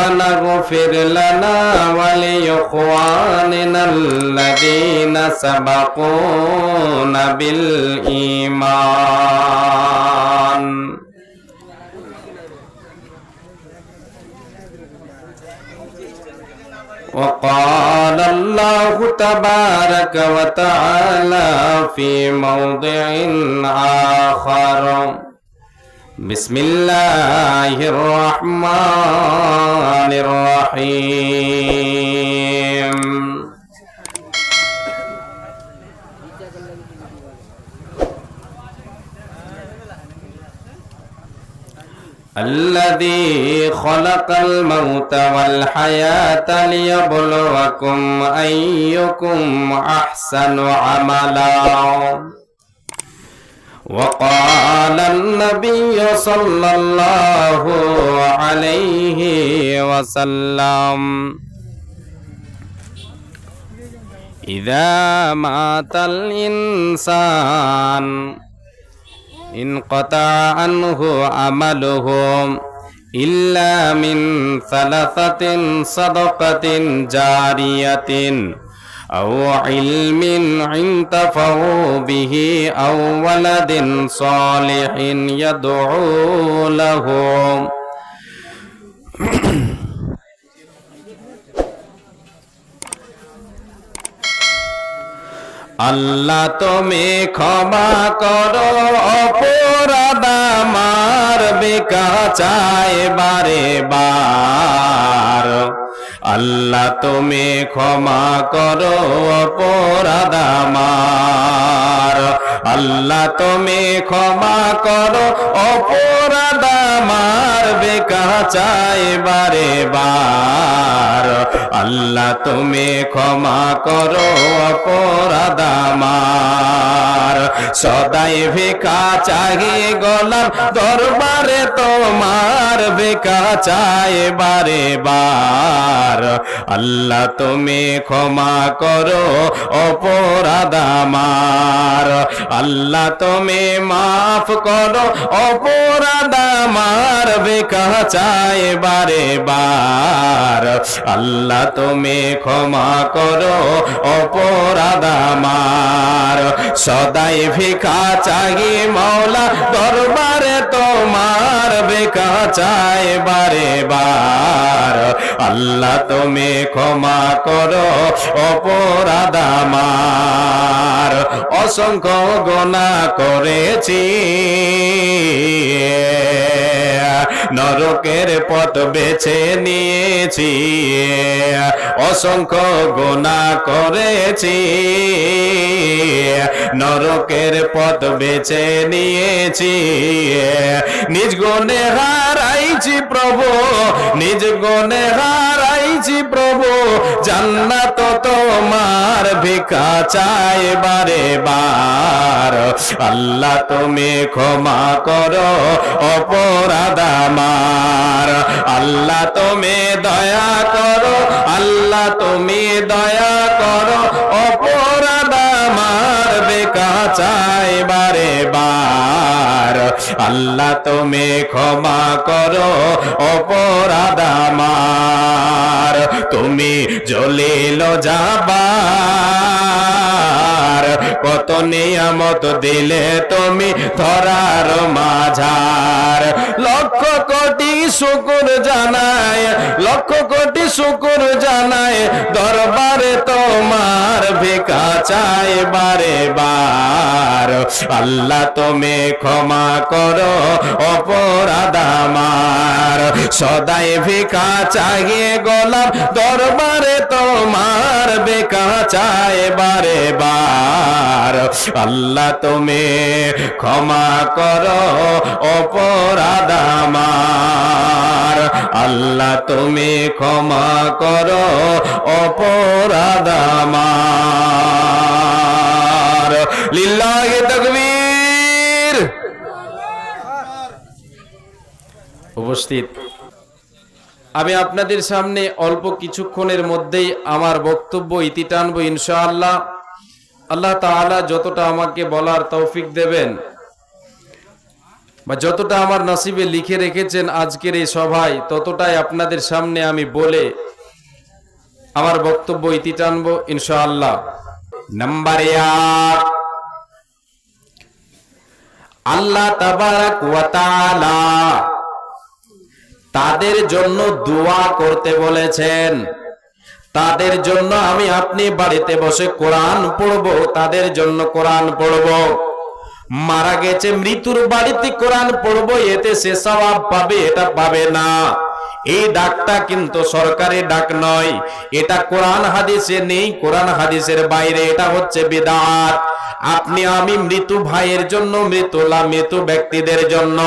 ربنا اغفر لنا ولإخواننا الذين سبقونا بالإيمان. وقال الله تبارك وتعالى في موضع آخر. بسم الله الرحمن الرحيم الذي خلق الموت والحياة ليبلوكم أيكم أحسن عملا. وقال النبي صلى الله عليه وسلم إذا مات الإنسان انقطع عنه عمله إلا من ثلاثة صدقة جارية أو علم ينتفع به أو ولد صالح يدعو له আল্লাহ তুমি ক্ষমা করো অপরাধ আমার বেকা চায় বারে বার আল্লাহ তুমি ক্ষমা করো অপরাধ আমার। আল্লাহ তুমি ক্ষমা করো অপরাধ আমার বেকা চায় বারে বার। আল্লাহ তুমি ক্ষমা করো অপরাধ আমার। সদাই ভিকা চাহি গোলাম দরবারে তোমার ভিকা চাই বারে বার। আল্লাহ তুমি ক্ষমা করো অপরাধ আমার। আল্লাহ তুমি মাফ করো অপরাধ আমার। ভিকা চাই বারে। বার আল্লাহ তুমি ক্ষমা করো, অপরাধ আমার। সদাই ভিখা চাহি মৌলা দরবারে তোমার বেকা চাই বারে বার। আল্লাহ তুমি ক্ষমা করো, অপরাধ আমার। অসংখ্য গোনা করেছি। নরকের পথ বেছে নিয়েছি অসংখ্য গোনা করেছি নরকের পথ বেছে নিয়েছি নিজ গুণে হারাইছি প্রভু, নিজ গুণে হারাইছি প্রভু, জান্নাত তোমার ভিকা চাই বারে বার। আল্লাহ তুমি ক্ষমা করো, অপরাধ আমার। আল্লাহ তুমি দয়া করো, আল্লাহ তুমি দয়া করো, অপরাধ আল্লাহ তুমি ক্ষমা করো অপরাধ আমার। তুমি জলিল যাবা নিয়ামত দিলে তুমি ধরার মাঝার। লক্ষ কোটি শুকুর জানায়, লক্ষ কোটি শুকুর জানায়, দরবারে তোমার ভিকা চাই বারে বার। আল্লাহ তুমি ক্ষমা করো, অপরাধ আমার। সদাই ভিকা চাহিয়ে গোলাম দরবারে তোমার বেকা চাই বারে বার। আল্লাহ তুমি ক্ষমা করো, অপরাধ আমার। আল্লাহ তুমি ক্ষমা করো, অপরাধ আমার। লিল্লাহি তাকবীর। উপস্থিত। আমি আপনাদের সামনে অল্প কিছুক্ষণের মধ্যেই আমার বক্তব্য ইতি টানব ইনশাআল্লাহ। আল্লাহ তাআলা যতটা আমাকে বলার তৌফিক দেবেন বা যতটা আমার নসিবে লিখে রেখেছেন আজকের এই সভায়, ততটাই আপনাদের সামনে আমি বলে আমার বক্তব্য ইতি টানব ইনশাআল্লাহ। নাম্বার এক, আল্লাহ তাদের জন্য দোয়া করতে বলেছেন। তাদের জন্য আমি আপনি বাড়িতে বসে কোরআন পড়ব, তাদের জন্য কোরআন পড়ব। মারা গেছে, মৃত্যুর বাড়িতে কোরআন পড়ব, এতে সে সবাব পাবে, এটা পাবে না। এই ডাকটা কিন্তু সরকারি ডাক নয়, এটা কোরআন হাদিসে নেই, কোরআন হাদিসের বাইরে এটা হচ্ছে বিদাত। আপনি আমি মৃত্যু ভাইয়ের জন্য মৃত্যুলা মৃত্যু ব্যক্তিদের জন্য।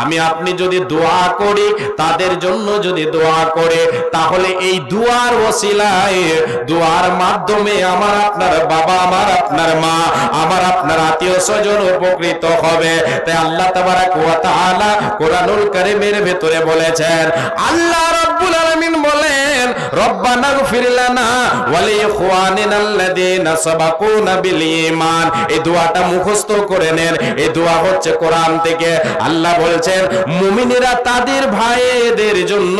আমি আপনি যদি দোয়া করি, তাদের জন্য যদি দোয়া করে, তাহলে এই দুয়ার ওসিলায়, দুয়ার মাধ্যমে আমার আপনার বাবা, আমার আপনার মা, আমার আপনার আত্মীয় স্বজন উপকৃত হবে। তাই আল্লাহ তাআলা কোরআনুল কারীমের ভেতরে বলেছেন, আল্লাহ রাব্বুল আলামিন বলেন রব্বানা গফির লানা ওয়া লিইখওয়ানিনা আল্লাযীনা সাবাকুনা বিল ঈমান এই দোয়াটা করে নেন। এই দোয়া হচ্ছে কোরআন থেকে। আল্লাহ বলছেন, মুমিনেরা তাদের ভাইদের জন্য,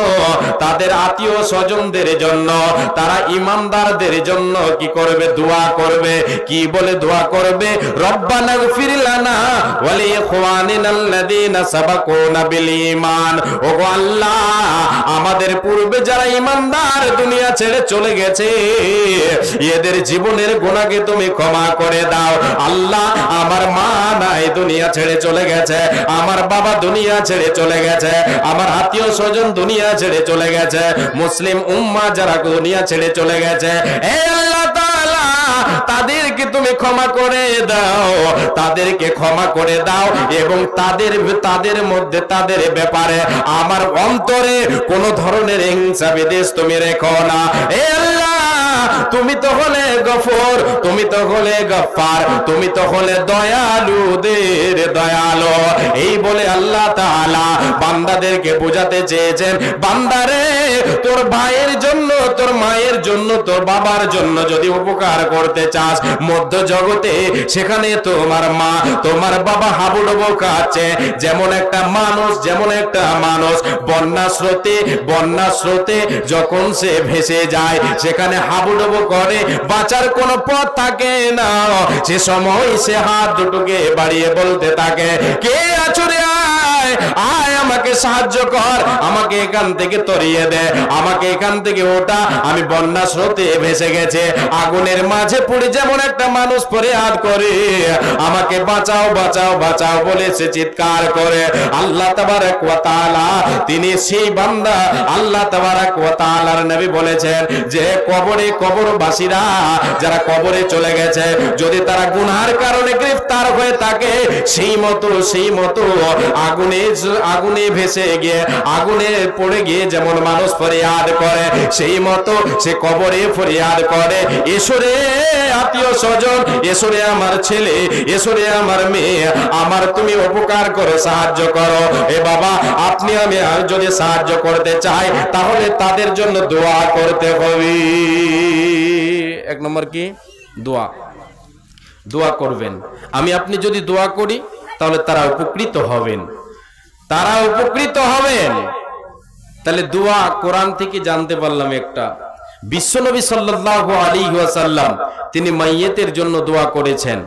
তাদের আত্মীয় স্বজনদের জন্য, তারা ইমানদারদের জন্য কি করবে? দোয়া করবে। কি বলে দোয়া করবে? রব্বানা গফির লানা ওয়া লিইখওয়ানিনা আল্লাযীনা সাবাকুনা বিল ঈমান আল্লাহ, আমাদের পূর্বে যারা ইমানদার দুনিয়া ছেড়ে চলে গেছে। এদের জীবনের গুণাকে তুমি ক্ষমা করে দাও। আল্লাহ আমার মা নাই, দুনিয়া ছেড়ে চলে গেছে। আমার বাবা দুনিয়া ছেড়ে চলে গেছে। আমার আত্মীয় স্বজন দুনিয়া ছেড়ে চলে গেছে। মুসলিম উম্মা যারা দুনিয়া ছেড়ে চলে গেছে। এ আল্লাহ তাদেরকে তুমি ক্ষমা করে দাও। তাদেরকে ক্ষমা করে দাও এবং তাদের তাদের মধ্যে তাদের ব্যাপারে আমার অন্তরে কোন ধরনের হিংসা বিদেশ তুমি রেখো না। এ আল্লাহ! তুমি তো হলে গফর, তুমি তো হলে গফার, তুমি তো হলে দয়ালুদের দয়ালো। এই বলে আল্লাহ তাআলা বান্দাদেরকে বোঝাতে চেয়েছেন বান্দারে তোর ভাইয়ের জন্য, তোর মায়ের জন্য, তোর বাবার জন্য যদি উপকার করতে চাস, মধ্য জগতে সেখানে তোমার মা, তোমার বাবা হাবুডুবু খাচ্ছে। যেমন একটা মানুষ, যেমন একটা মানুষ বন্যা স্রোতে বন্যা স্রোতে যখন সে ভেসে যায়, সেখানে হাবুডুবু করে বাঁচার কোনো পথ থাকে না। সে সময় সে হাত দুটোকে বাড়িয়ে বলতে থাকে, কে আছো রে আয় আয়, আমাকে সাহায্য কর। আমাকে এখান থেকে তরিয়ে দে। আমাকে এখান থেকে ওটা আমি বন্যা স্রোতে ভেসে গেছে। আগুনের মাঝে পড়ে যেমন একটা মানুষ করে। আমাকে বাঁচাও বাঁচাও বাঁচাও বলে সে চিৎকার করে। আল্লাহ তিনি সেই বান্দা। আল্লাহ নবী বলেছেন যে, কবরে কবরবাসীরা যারা কবরে চলে গেছে, যদি তারা গুনহার কারণে গ্রেফতার হয়ে থাকে, সেই মতো সেই মতো আগুনে আগুনে ভেসে গিয়ে, আগুনে পড়ে গিয়ে যেমন মানুষ ফরিয়াদ করে, সেই মতো সে কবরে ফরিয়াদ করে। এসরে আত্মীয় স্বজন, এসরে আমার ছেলে, এসরে আমার মেয়ে, আমার তুমি উপকার করো সাহায্য করো। এ বাবা, আপনি আমি আর যদি সাহায্য করতে চাই, তাহলে তাদের জন্য দোয়া করতে হবে। এক নম্বর কি? দোয়া। দোয়া করবেন। আমি আপনি যদি দোয়া করি, তাহলে তারা উপকৃত হবেন। তারা উপকৃত হবেন। তাহলে দোয়া কোরআন থেকে জানতে পারলাম একটা। বিশ্বনবী সাল্লাল্লাহু আলাইহি ওয়াসাল্লাম তিনি মাইয়েতের জন্য দোয়া করেছেন।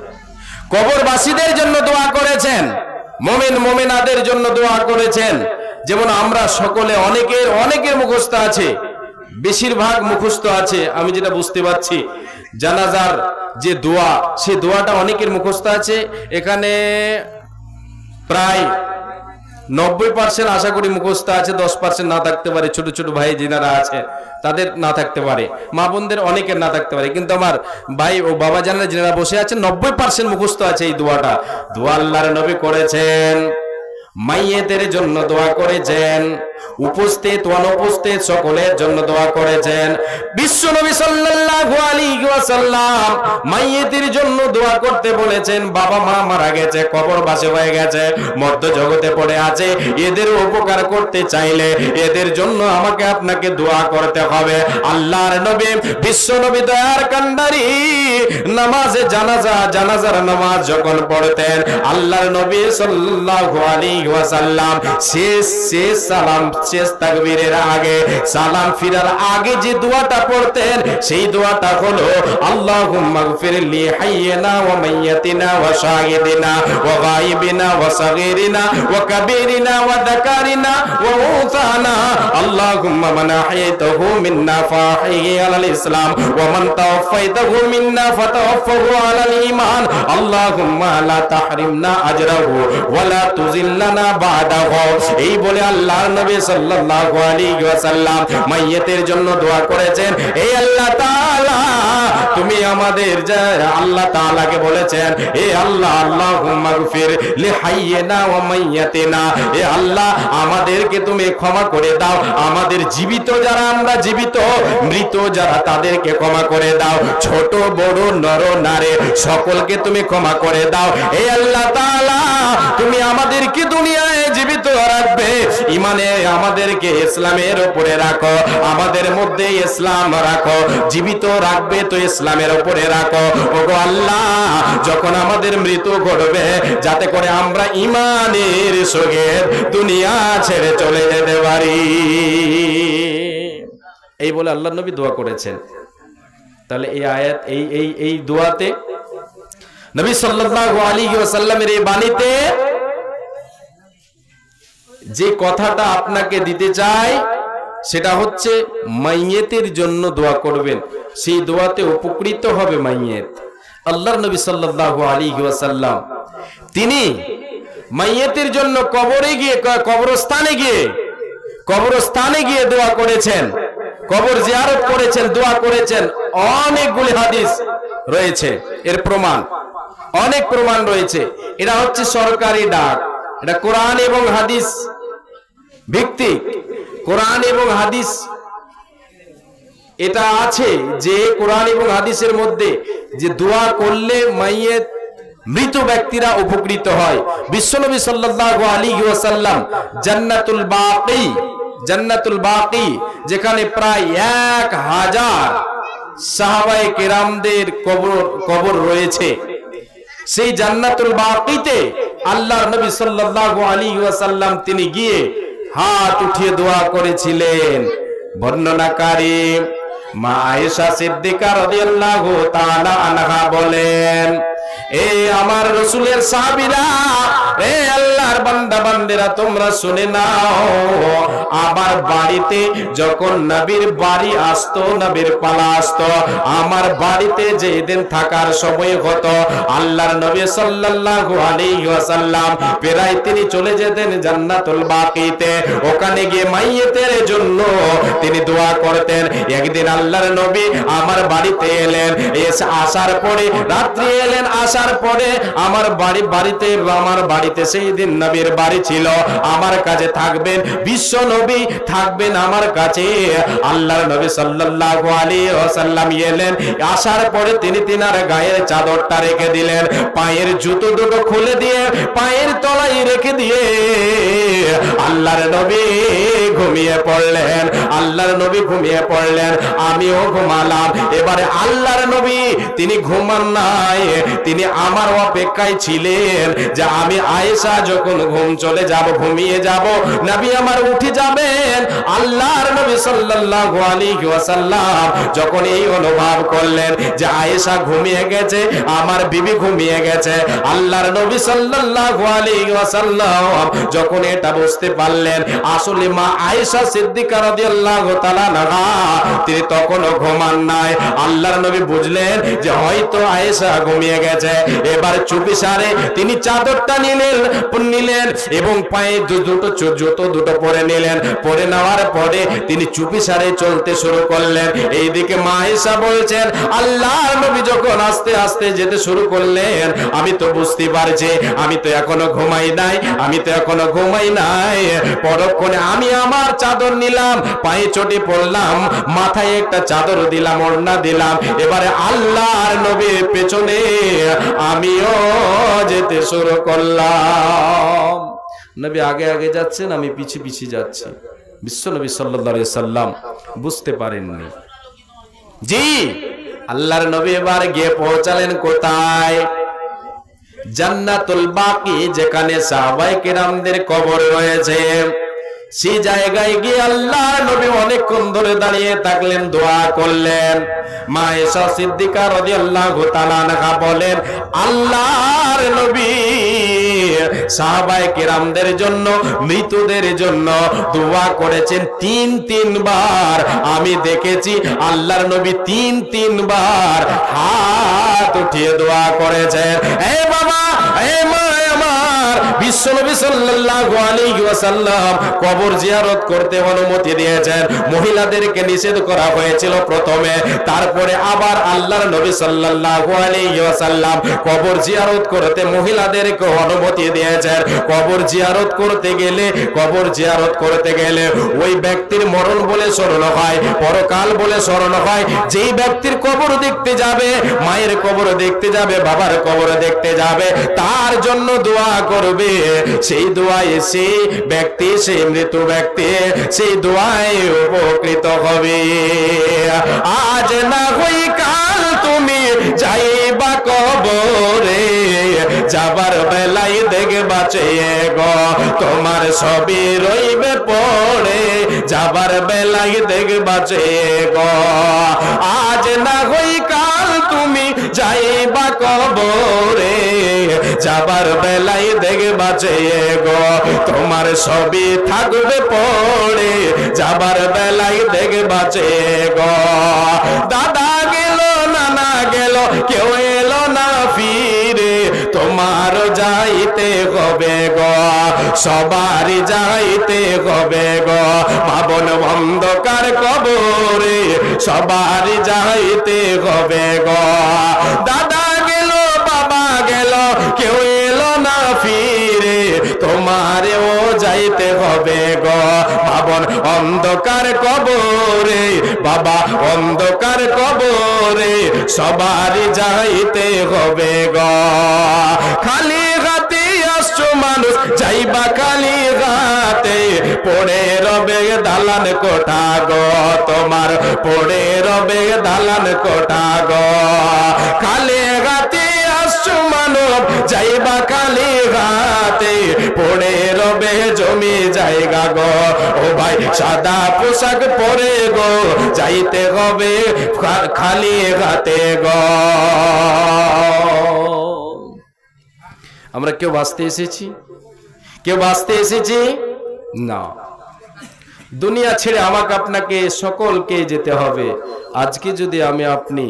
কবরবাসীদের জন্য দোয়া করেছেন। মোমেন, মোমেনাদের জন্য দোয়া করেছেন। যেমন আমরা সকলে অনেকের অনেকের মুখস্থ আছে। বেশিরভাগ মুখস্থ আছে, আমি যেটা বুঝতে পারছি। জানাজার যে দোয়া, সে দোয়াটা অনেকের মুখস্থ আছে। এখানে প্রায় নব্বই পার্সেন্ট আশা করি মুখস্থ আছে, দশ পার্সেন্ট না থাকতে পারে, ছোট ছোট ভাই যেনারা আছে, তাদের না থাকতে পারে। মা বোনদের অনেকের না থাকতে পারে, কিন্তু আমার ভাই ও বাবা জানারা যেনারা বসে আছে নব্বই পার্সেন্ট মুখস্থ আছে এই দোয়াটা। দোয়া আল্লাহর নবী করেছেন, মাইয়েদের জন্য দোয়া করেছেন। উপস্থিত, অনুপস্থিত, সকলের জন্য দোয়া করেছেন। বিশ্ব নবী সাল্লাল্লাহু আলাইহি ওয়াসাল্লাম মাইয়েতের জন্য দোয়া করতে বলেছেন, বাবা মা মারা গেছে, কবর বাসে হয়ে গেছে মধ্য জগতে পড়ে আছে, এদের উপকার করতে চাইলে এদের জন্য আমাকে আপনাকে দোয়া করতে হবে। আল্লাহর নবী বিশ্ব নবী দয়ার কান্ডারি, নামাজে জানাজা, জানাজার নামাজ যখন পড়তেন, আল্লাহর নবী সাল্লাল্লাহু আলাইহি ওয়াসাল্লাম শেষ শেষ সালাম শেষ তাকবীরের আগে, সালাম ফিরার আগে যে দোয়াটা পড়তেন, সেই দোয়াটা হলো, আল্লাহুম্মা গফির হাইয়িনা ওয়া মাইয়াতিনা ওয়া শাহিদিনা ওয়া গায়িবিনা ওয়া সাগীরিনা ওয়া কাবীরিনা ওয়া যাকারিনা ওয়া উনসানা আল্লাহুম্মা মান আহয়াতাহু মিন্না ফাহিহি আলাল ইসলাম ওয়া মান তাওয়াফাইতাহু মিন্না ফাতাওয়াফাহু আলাল ঈমান। আল্লাহুম্মা লা তাহরিমনা আজরাহু ওয়া লা তুজিল্লানা বাদাহু। এই বলে আল্লাহর নবী সাল্লাল্লাহু আলাইহি ওয়াসাল্লাম মাইয়াতের জন্য দোয়া করেছেন এই আল্লাহ তাআলা, তুমি আমাদের আল্লাহ তাআলাকে বলেছেন, এ আল্লাহ ওয়া মাইয়াতিনা আল্লাহ, আমাদেরকে তুমি ক্ষমা করে দাও, আমাদের জীবিত যারা আমরা জীবিত, মৃত যারা তাদেরকে ক্ষমা করে দাও, ছোট, বড়, নর, নারে, সকলকে তুমি ক্ষমা করে দাও, এ আল্লাহ তাআলা, তুমি আমাদেরকে দুনিয়ায় জীবিত রাখবে ইমানে আমাদেরকে ইসলামের উপরে রাখো, আমাদের মধ্যে ইসলাম রাখো, জীবিত রাখবে তো ইসলামের উপরে রাখো। ওগো আল্লাহ, যখন আমাদের মৃত্যু ঘটবে, যাতে করে আমরা ইমানের সঙ্গে দুনিয়া ছেড়ে চলে যেতে পারি। এই বলে আল্লাহ নবী দোয়া করেছেন। তাহলে এই আয়াত, এই এই এই দোয়াতে নবী সাল্লাল্লাহু আলাইহি ওয়াসাল্লামের এই বাণীতে যে কথাটা আপনাকে দিতে চাই, সেটা হচ্ছে মাইয়েতের জন্য দোয়া করবেন। সেই দোয়াতে উপকৃত হবে মাইয়েত। আল্লাহর নবী সাল্লাল্লাহু আলাইহি ওয়াসাল্লাম, তিনি মাইয়েতের জন্য কবরে গিয়ে কবরস্থানে গিয়ে কবরস্থানে গিয়ে দোয়া করেছেন। কবর জিয়ারত করেছেন, দোয়া করেছেন। অনেকগুলি হাদিস রয়েছে, এর প্রমাণ। অনেক প্রমাণ রয়েছে। এটা হচ্ছে সরকারি ডাক। এটা কোরআন এবং হাদিস ভিত্তিক কোরআন এবং হাদিস, এটা আছে যে কোরআন এবং হাদিসের মধ্যে যে দোয়া করলে মাইয়ের মৃত ব্যক্তিরা উপকৃত হয়। বিশ্বনবী সাল্লাল্লাহু আলাইহি ওয়াসাল্লাম জান্নাতুল বাকি জান্নাতুল বাকি, যেখানে প্রায় এক হাজার সাহাবায়ে কেরামদের কবর কবর রয়েছে। সেই জান্নাতুল বাকিতে আল্লাহর নবী সাল্লাল্লাহু আলাইহি ওয়াসাল্লাম তিনি গিয়ে হাত উঠিয়ে দোয়া করেছিলেন। বর্ণনাকারী মা আয়েশা সিদ্দিকা রাদিয়াল্লাহু তাআলা আনহা বলেন, এ আমার রসুলের সাহাবীরা এ আল্লাহর বান্দা, বান্দেরা, তোমরা শুনে নাও। আমার বাড়িতে যখন নবীর বাড়ি আসতো, নবীর পালা আসতো, আমার বাড়িতে যেদিন থাকার সময় হতো, আল্লাহর নবী সাল্লাল্লাহু আলাইহি ওয়াসাল্লাম প্রায় তিনি চলে যেতেন জান্নাতুল বাকিতে। ওখানে গিয়ে মাইয়েতের জন্য তিনি দোয়া করতেন। একদিন আল্লাহর নবী আমার বাড়িতে এলেন, এসে আসার পরে, রাত্রি এলেন, আসার পরে আমার বাড়ি, বাড়িতে আমার বাড়িতে সেই দিন নবীর বাড়ি ছিল। আমার কাছে থাকবেন, বিশ্ব নবী থাকবেন আমার কাছে। আল্লাহর নবী সাল্লাল্লাহু আলাইহি ওয়াসাল্লাম এলেন। আসার পরে তিনি তিনার গায়ের চাদরটা রেখে দিলেন। পায়ের জুতো দুটো খুলে দিয়ে পায়ের তলায় রেখে দিয়ে আল্লাহর নবী ঘুমিয়ে পড়লেন। আল্লাহর নবী ঘুমিয়ে পড়লেন। আমিও ঘুমালাম। এবারে আল্লাহর নবী, তিনি ঘুমান নাই। তিনি আমার অপেক্ষায় ছিলেন যে আমি আয়েশা, যখন ঘুম চলে যাব, ঘুমিয়ে যাব, নবী আমার উঠে যাবেন। আল্লাহর নবী সাল্লাল্লাহু আলাইহি ওয়াসাল্লাম যখন এই অনুভব করলেন যে আয়েশা ঘুমিয়ে গেছে, আমার বিবি ঘুমিয়ে গেছে, আল্লাহর নবী সাল্লাল্লাহু আলাইহি ওয়াসাল্লাম যখন এটা বুঝতে পারলেন, আসলে মা আয়েশা সিদ্দিকা রাদিয়াল্লাহু তাআলা নাহা তিনি তখনও ঘুমান নাই। আল্লাহর নবী বুঝলেন যে হয়তো আয়েশা ঘুমিয়ে গেছে। এবার চুপি সারে তিনি চাদরটা নিলেন। নিলেন এবং পায়ে দুটো জুতো দুটো পরে নিলেন। পরে নেওয়ার পরে তিনি চুপি সারে চলতে শুরু করলেন। এইদিকে মা আয়েশা বলছেন, আল্লাহর নবী যখন আস্তে আস্তে যেতে শুরু করলেন, আমি তো বুঝতে পারছি, আমি তো এখনও ঘুমাই নাই, আমি তো এখনও ঘুমাই নাই। পরক্ষণে আমি আমার আমার চাদর নিলাম, পায়ে চটি পড়লাম মাথায় একটা চাদর দিলাম, ওড়না দিলাম। এবারে আল্লাহর নবীর পেছনে আমিও যেতে শুরু করলাম। নবী আগে আগে যাচ্ছেন, আমি পিছিয়ে পিছিয়ে যাচ্ছি। বিশ্ব নবী সাল্লাহ সাল্লাম বুঝতে পারেননি। জি, আল্লাহর নবী এবার গিয়ে পৌঁছালেন কোথায়? জান্নাতুল বাকি, যেখানে সাহাবাই কেরামদের কবর রয়েছে। সেই জায়গায় গিয়ে আল্লাহ নবী অনেকক্ষণ ধরে দাঁড়িয়ে থাকলেন, দোয়া করলেন। মা এসা সিদ্দিকা রাদিয়াল্লাহু তাআলা আনহা বলেন, আল্লাহর নবী সাহাবায়ে কেরামদের জন্য, মৃতদের জন্য দোয়া করেছেন তিন তিনবার। আমি দেখেছি আল্লাহর নবী তিন তিনবার হাত উঠিয়ে দোয়া করেছেন। এ বাবা এ মা বিশ্বনবী সাল্লাল্লাহু আলাইহি ওয়াসাল্লাম কবর জিয়ারত করতে অনুমতি দিয়েছেন। মহিলাদেরকে নিষেধ করা হয়েছিল প্রথমে। তারপরে আবার আল্লাহর নবী সাল্লাল্লাহু আলাইহি ওয়াসাল্লাম কবর জিয়ারত করতে মহিলাদেরকে অনুমতি দিয়েছেন। কবর জিয়ারত করতে গেলে, কবর জিয়ারত করতে গেলে ওই ব্যক্তির মরণ বলে স্মরণ হয়, পরকাল বলে স্মরণ হয়। যেই ব্যক্তির কবর দেখতে যাবে, মায়ের কবর দেখতে যাবে, বাবার কবর দেখতে যাবে, তার জন্য দোয়া করবে? সেই দোয়ায় সেই ব্যক্তি সেই মৃত ব্যক্তি, সেই দোয়ায় উপকৃত হবে। আজ না হই কাল তুমি যাইবা কবরে, যাবার বেলায় দেখবা চেয়ে গো, তোমার সবই রইবে পড়ে, যাবার বেলায় দেখবা চেয়ে গো। আজ না হই কাল তুমি যাইবা কবরে যাবার বেলায় দেখবা চেয়ে গো। তোমার সবই থাকবে পড়ে, যাবার বেলায় দেখবা চেয়ে গো। দাদা গেল, নানা গেল, কেউ এলো না ফিরে, তোমার যাইতে হবে গো। সবারই যাইতে হবে গো। ভাবন অন্ধকার কবরে সবারই যাইতে হবে গো। দাদা তোমারেও যাইতে হবে গো। ভাবন অন্ধকার কবরে, বাবা অন্ধকার কবরে, সবারই যাইতে হবে গো। খালি হাতে আসছো মানুষ, যাইবা খালি হাতে, পড়ে রবে দালান কোঠা গো। তোমার পড়ে রবে দালান কোঠা গো। খালি হাতে আসছো মানব যাইবা খালি হাতে পড়ে রবে জমি জায়গা গো। ও ভাই, সাদা পোশাক পরে গো, যাইতে হবে খালি হাতে গো। আমরা কেউ বাঁচতে এসেছি? কেউ বাঁচতে এসেছি? না। দুনিয়া ছেড়ে আমাকে আপনাকে সকলকে যেতে হবে। আজকে যদি আমি আপনি,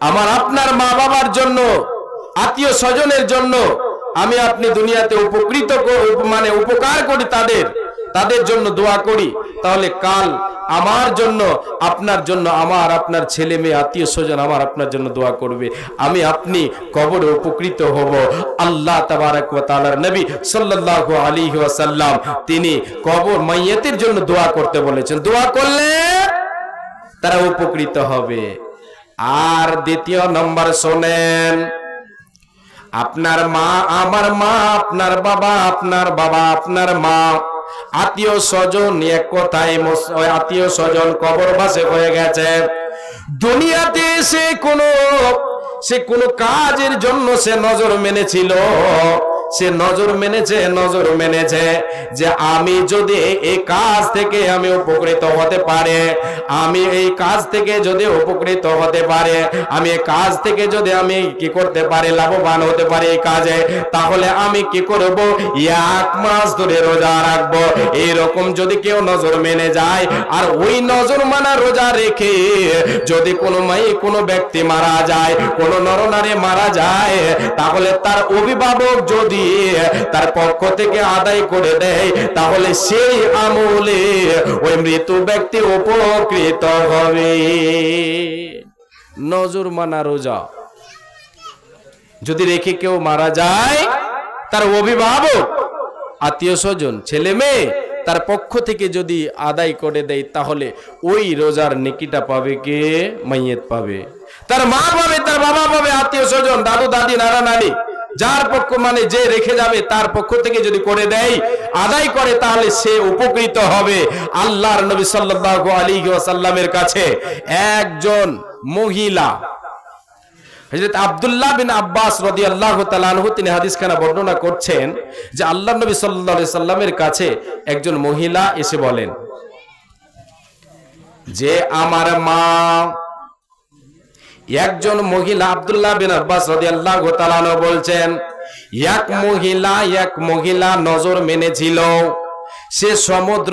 আমার আপনার মা বাবার জন্য আত্মীয় স্বজনের জন্য আমি আপনি দুনিয়াতে উপকৃত মানে উপকার করি তাদের তাদের জন্য দোয়া করি। তাহলে কাল আমার জন্য, আপনার জন্য আমার, আপনার ছেলে মেয়ে, আত্মীয় স্বজন আমার আপনার জন্য দোয়া করবে। আমি আপনি কবরে উপকৃত হব। আল্লাহ তাআলার নবী সাল্লাল্লাহু আলাইহি ওয়াসাল্লাম তিনি কবর মাইয়াতের জন্য দোয়া করতে বলেছেন। দোয়া করলে তারা উপকৃত হবে। আর দ্বিতীয় নম্বর শোনেন আপনার মা, আমার মা, আপনার বাবা আপনার বাবা, আপনার মা। আত্মীয় স্বজন এক কথায় আত্মীয় স্বজন কবর বাসে হয়ে গেছে। দুনিয়াতে সে কোনো সে কোনো কাজের জন্য সে নজর মেনেছিল। সে নজর মেনেছে নজর মেনেছে যে আমি যদি এই কাজ থেকে আমি উপকৃত হতে পারে, আমি এই কাজ থেকে যদি উপকৃত হতে পারে, আমি এই কাজ থেকে যদি আমি কি করতে পারি, লাভবান হতে পারি এই কাজে, তাহলে আমি কি করব? এক মাস ধরে রোজা রাখব। এইরকম যদি কেউ নজর মেনে যায়, আর ওই নজর মানা রোজা রেখে যদি কোনো মাই কোনো ব্যক্তি মারা যায়, কোনো নরনারী মারা যায়, তাহলে তার অভিভাবক যদি তার পক্ষ থেকে আদায় করে দেয়। তাহলে সেই আমলে ওই মৃত ব্যক্তি উপকৃত হবে। নজর মানা রোজা। যদি রেখে কেউ মারা যায়, তার অভিভাবক, আত্মীয় স্বজন, ছেলে মেয়ে, তার পক্ষ থেকে যদি আদায় করে দেয়, তাহলে ওই রোজার নেকিটা পাবে কে? মাইয়েত পাবে। তার মা পাবে, তার বাবা পাবে, আত্মীয় স্বজন, দাদু, দাদি, নানা, নানি। যার পক্ষ মানে যে রেখে যাবে, তার পক্ষ থেকে যদি করে দেয়, আদায় করে তাহলে সে উপকৃত হবে। আল্লাহর নবী সাল্লাল্লাহু আলাইহি ওয়াসাল্লামের কাছে একজন মহিলা, হযরত আব্দুল্লাহ বিন আব্বাস রাদিয়াল্লাহু তাআলা আনহু, তিনি হাদিসখানা বর্ণনা করছেন যে আল্লাহর নবী সাল্লাল্লাহু আলাইহি সাল্লামের কাছে একজন মহিলা এসে বলেন যে, আমার মা একজন মহিলা আব্দুল্লাহ বিন আব্বাস রাদিয়াল্লাহু তাআলা বলছেন, এক মহিলা এক মহিলা নজর মেনেছিল সে সমুদ্র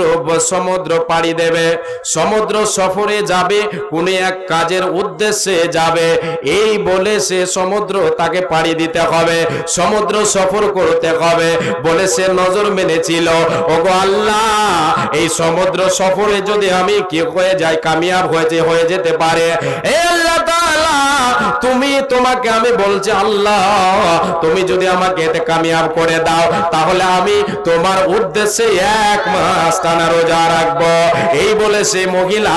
সমুদ্র পাড়ি দেবে, সমুদ্র সফরে যাবে, কোন এক কাজের উদ্দেশ্যে যাবে। এই বলে সে সমুদ্র তাকে পাড়ি দিতে হবে, সমুদ্র সফর করতে হবে বলে সে নজর মেনেছিল ওগো আল্লাহ, এই সমুদ্র সফরে যদি আমি কি হয়ে যাই, কামিয়াব হয়েছে হয়ে যেতে পারে। এ আল্লাহ তুমি তোমাকে আমি বলছি, আল্লাহ, তুমি যদি আমাকে এতে কামিয়াব করে দাও, তাহলে আমি তোমার উদ্দেশ্যে এক মাস টানা রোজা রাখব। এই বলে সে মহিলা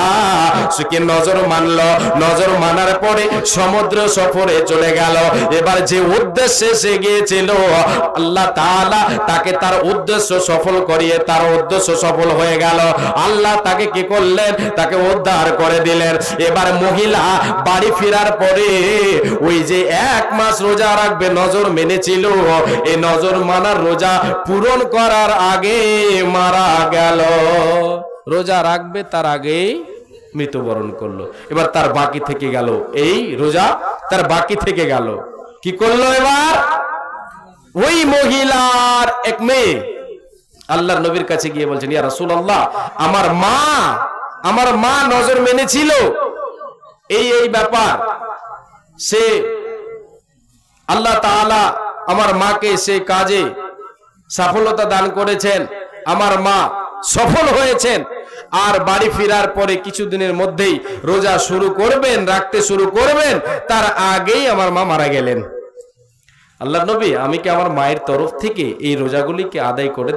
সুখে নজর মানলো। নজর মানার পরে সমুদ্র সফরে চলে গেল। এবার যে উদ্দেশ্যে সে গিয়েছিল, আল্লাহ তাআলা তাকে তার উদ্দেশ্য সফল করিয়ে, তার উদ্দেশ্য সফল হয়ে গেল। আল্লাহ তাকে কি করলেন? তাকে উদ্ধার করে দিলেন। এবার মহিলা বাড়ি ফেরার পরে ওই যে এক মাস রোজা রাখবে, নজর মেনেছিল। এই নজর মানার রোজা পূরণ করার আগে মারা গেল। রোজা রাখবে, তার আগেই মৃত্যুবরণ করল। এবার তার বাকি থেকে গেল। এই রোজা তার বাকি থেকে গেল। কি করল এবার? ওই মহিলার এক মেয়ে। আল্লাহর নবীর কাছে গিয়ে বলছেন, ইয়া রাসূলুল্লাহ, আমার মা আমার মা নজর মেনেছিল। এই এই ব্যাপার। সে আল্লাহ তাআলা আমার মাকে সে কাজে সফলতা দান করেছেন, আমার মা সফল হয়েছেন, আর বাড়ি ফেরার পরে কিছুদিনের মধ্যেই রোজা শুরু করবেন, রাখতে শুরু করবেন, তার আগেই আমার মা মারা গেলেন। আল্লাহ নবী, আমি কি আমার মায়ের তরফ থেকে এই রোজাগুলিকে আদায় করে